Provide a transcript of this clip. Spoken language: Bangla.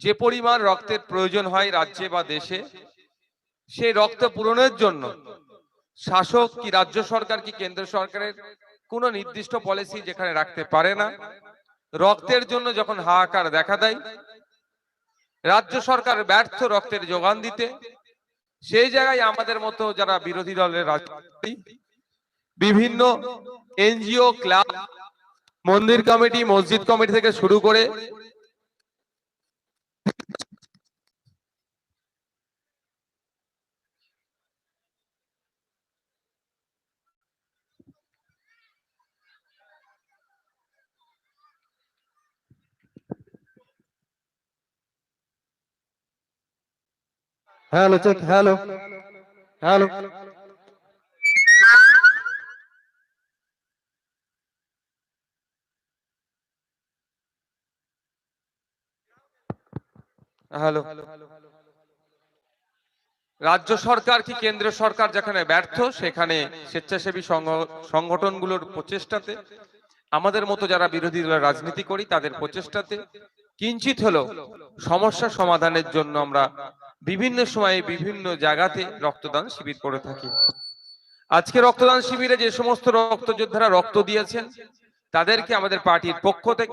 যে পরিমাণ রক্তের প্রয়োজন হয় রাজ্যে বা দেশে, সেই রক্ত পূরণের জন্য শাসক কি রাজ্য সরকার কি কেন্দ্র সরকারের কোনো নির্দিষ্ট পলিসি যেখানে রাখতে পারে না? রক্তের জন্য যখন হাহাকার দেখা দেয়, রাজ্য সরকার ব্যর্থ রক্তের যোগান দিতে, সেই জায়গায় আমাদের মতো যারা বিরোধী দলের রাজনীতি, বিভিন্ন এনজিও, ক্লাব, মন্দির কমিটি, মসজিদ কমিটি থেকে শুরু করে Hello, check. Hello. Hello. Hello রাজ্য সরকার কি কেন্দ্র সরকার যেখানে ব্যর্থ সেখানে স্বেচ্ছাসেবী সংগ- সংগঠনগুলোর প্রচেষ্টাতে আমাদের মতো যারা বিরোধী দলের রাজনীতি করি তাদের প্রচেষ্টাতে কিঞ্চিত হলেও সমস্যা সমাধানের জন্য আমরা বিভিন্ন সময়ে বিভিন্ন জায়গাতে রক্তদান শিবির করে থাকি। আজকে রক্তদান শিবিরে যে সমস্ত রক্ত যোদ্ধারা রক্ত দিয়েছেন, তাদেরকে আমাদের পার্টির পক্ষ থেকে